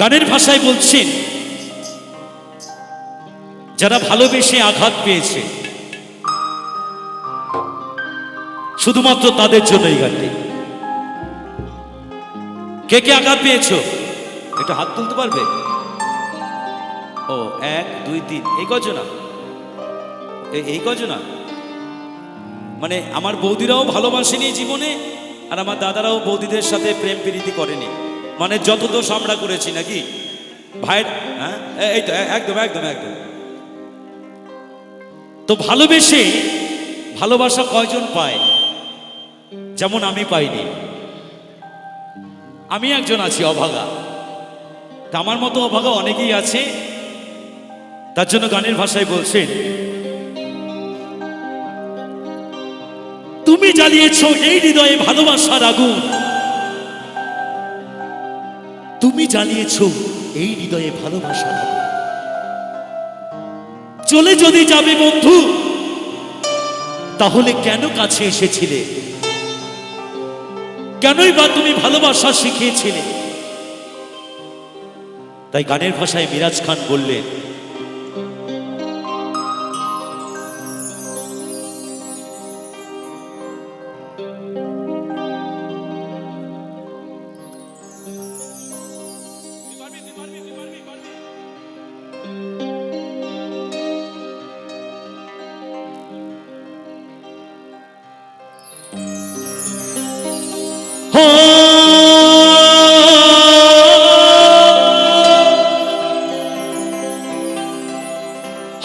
গানের ভাষায় বলছেন, যারা ভালোবেসে আঘাত পেয়েছে, শুধুমাত্র তাদের জন্য এই গানটি। কে কে আঘাত পেয়েছ? একটু হাত তুলতে পারবে? ও, এক, দুই, তিন, এই কজনা? এই কজনা? মানে আমার বৌদিরাও ভালোবাসেনি জীবনে, আর আমার দাদারাও বৌদিদের সাথে প্রেম প্রীতি করেনি। মানে যত দোষ আমরা করেছি নাকি? ভাইয়ের হ্যাঁ? এই তো একদম একদম একদম। তো ভালোবেসে ভালোবাসা কয়জন পায়? যেমন আমি পাইনি। আমি একজন আছি অভাগা। তা আমার মতো অভাগা অনেকেই আছে। তার জন্য গানের ভাষায় বলছেন, তুমি জ্বালিয়েছ এই হৃদয়ে ভালোবাসার আগুন। তুমি জানিয়েছ, এই হৃদয়ে ভালোবাসা চলে যদি যাবে বন্ধু, তাহলে কেন কাছে এসেছিলে? কেনই বা তুমি ভালোবাসা শিখিয়েছিলে? তাই গানের ভাষায় মিরাজ খান বললেন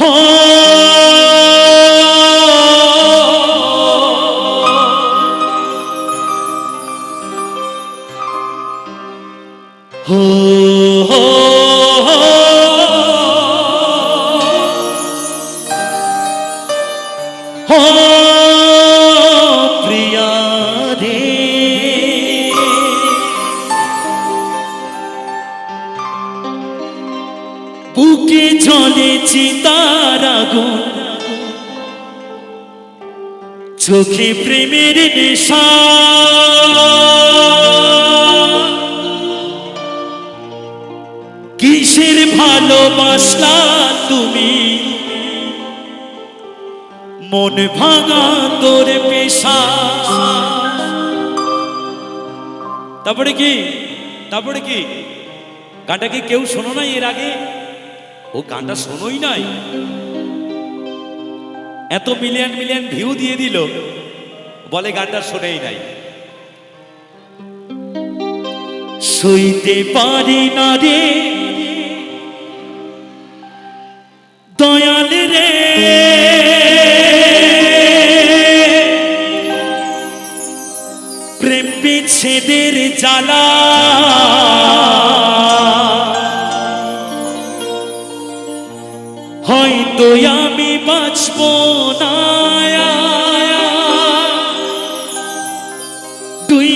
হো বুকে চিতার আগুন চোখে প্রেমের নেশা। কিসের ভালোবাসলা তুমি? মন ভাঙা তোর পেশা। তারপরে কি? তারপরে কি? গানটা কি কেউ শোনো নাই এর আগে? ও গানটা শোনোই নাই। এত মিলিয়ন মিলিয়ন ভিউ দিয়ে দিল। বলে গানটা শোনেই নাই। সইতে পারি না রে। দয়াল রে। প্রেম বিচ্ছেদের জ্বালা। দুই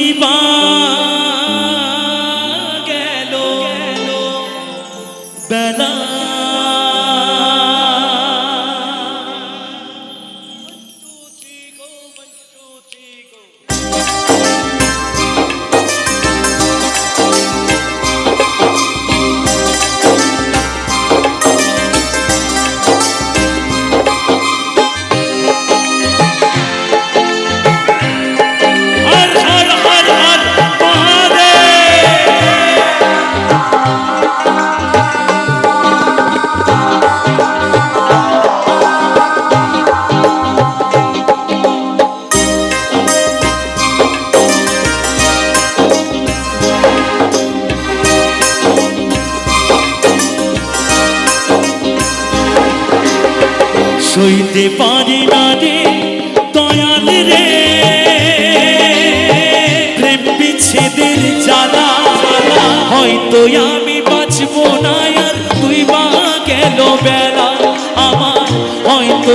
সইতে পারি না রে, দয়াল রে। প্রেম বিচ্ছেদের জ্বালা হয়তো আমি বাঁচবো না তুই বা গেল বেলা। আমার হয়তো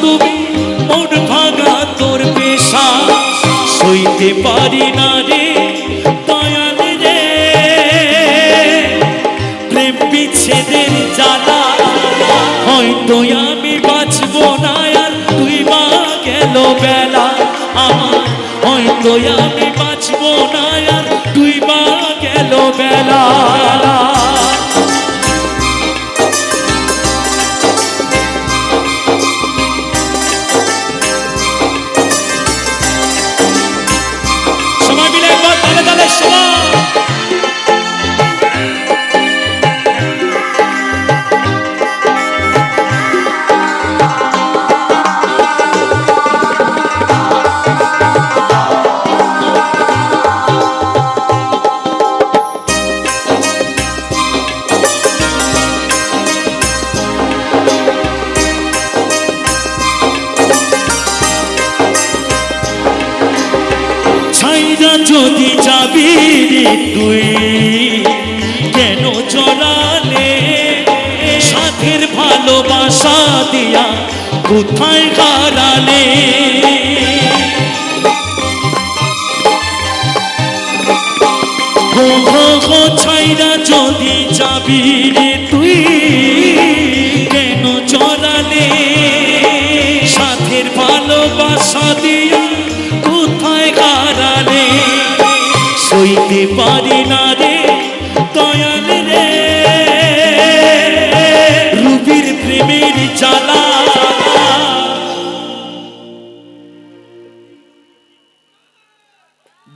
তুমি মন ভাঙা তোর পেশা। সইতে পারি না রে দয়াল রে। প্রেম বিচ্ছেদের জ্বালা। হয়তো আমি বাঁচব না আর তুই মা গেল বেলা। আমার হয়তো আমি ছাইরা যদি যাবি তুই, কেন জড়ালে সাথের ভালোবাসা দিয়া কোথায় হারালে? ছাইরা যদি যাবি রে তুই, কেন জড়ালে সাথের ভালোবাসা দিয়া পারি না রে দয়াল রে। রুবির প্রেমের জ্বালা।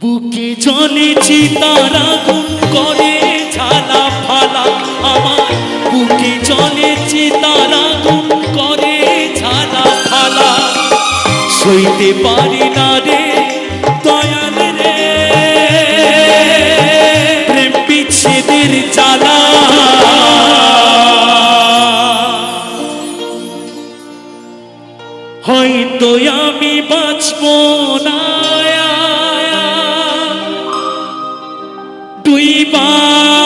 বুকে চলেছি তারা গুণ করে ঝালা ফালা আমার। বুকে চলেছি তারা গুণ করে ঝালা ফালা। সইতে পারি 对吧？